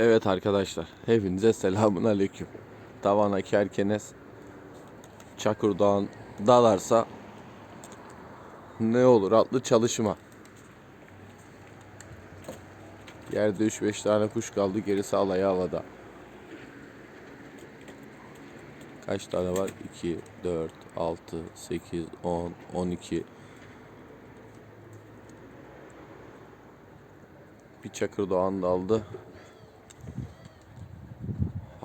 Evet arkadaşlar, hepinize selamun aleyküm. Tavana kerkenes, Çakırdağ'ın dalarsa ne olur adlı çalışma. Yerde 3-5 tane kuş kaldı, gerisi alayı havada. Kaç tane var? 2, 4, 6, 8, 10, 12. Bir Çakırdoğan daldı.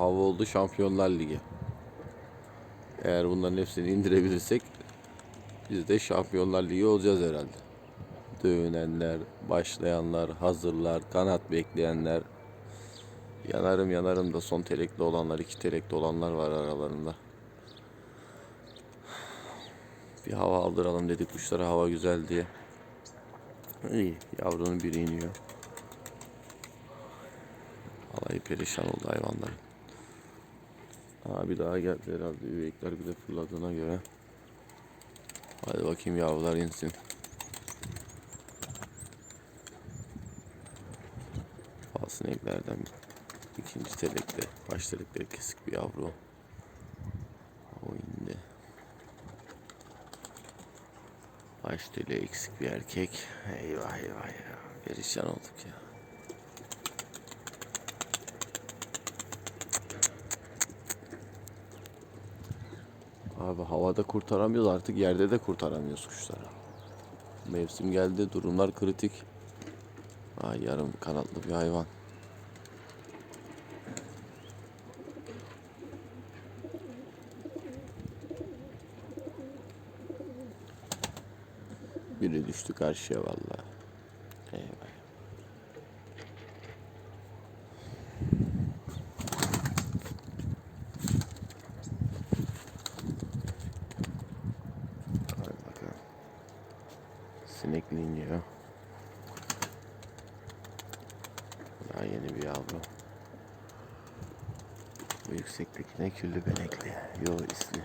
Hava oldu Şampiyonlar Ligi. Eğer bunların hepsini indirebilirsek biz de Şampiyonlar Ligi olacağız herhalde. Dövünenler, başlayanlar, hazırlar, kanat bekleyenler. Yanarım yanarım da son telekli olanlar, iki telekli olanlar var aralarında. Bir hava aldıralım dedik kuşlara hava güzel diye. İyi yavrunun biri iniyor. Alayı perişan oldu hayvanların. Ha bir daha geldi herhalde üveyikler bir de fırladığına göre. Hadi bakayım yavrular insin. Fal sineklerden ikinci telekte baş telekleri kesik bir yavru. O indi. Baş eksik bir erkek. Eyvah eyvah ya. Perişan olduk ya. Abi havada kurtaramıyoruz artık yerde de kurtaramıyoruz kuşları. Mevsim geldi durumlar kritik. Ay yarım kanatlı bir hayvan. Biri düştü karşıya vallahi. Sinekli iniyor. Daha yeni bir yavru. Bu yüksektekine küllü benekli. Yo isli.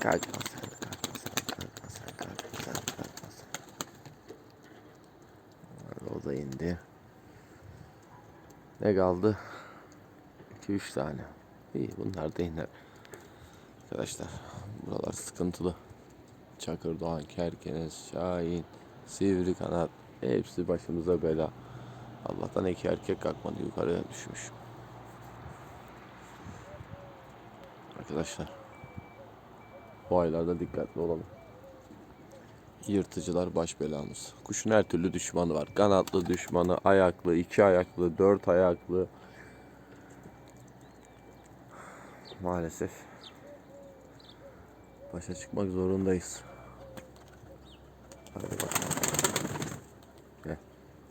Kalkma sen, kalkma sen, kalkma sen, kalkma sen, kalkma sen. O da indi. Ne kaldı? 2-3 tane. İyi bunlar da iner. Arkadaşlar buralar sıkıntılı. Çakır Doğan, Kerkenes, Şahin, Sivri Kanat hepsi başımıza bela. Allah'tan iki erkek kalkmadı yukarıya düşmüş. Arkadaşlar bu aylarda dikkatli olalım. Yırtıcılar baş belamız. Kuşun her türlü düşmanı var. Kanatlı düşmanı, ayaklı, iki ayaklı, dört ayaklı. Maalesef başa çıkmak zorundayız. Hadi bakalım.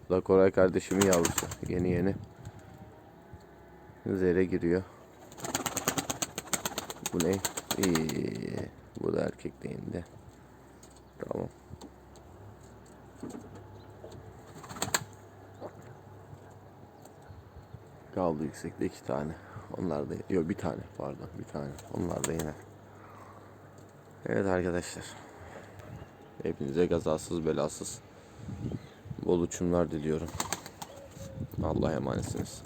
Bu da Koray kardeşimin yavrusu. Yeni yeni. Zere giriyor. Bu ne? İyi. Bu da erkek de indi. Tamam. Kaldı yüksekte iki tane. Onlar da yok bir tane pardon bir tane. Onlar da yine. Evet arkadaşlar. Hepinize kazasız belasız bol uçumlar diliyorum. Allah'a emanetsiniz.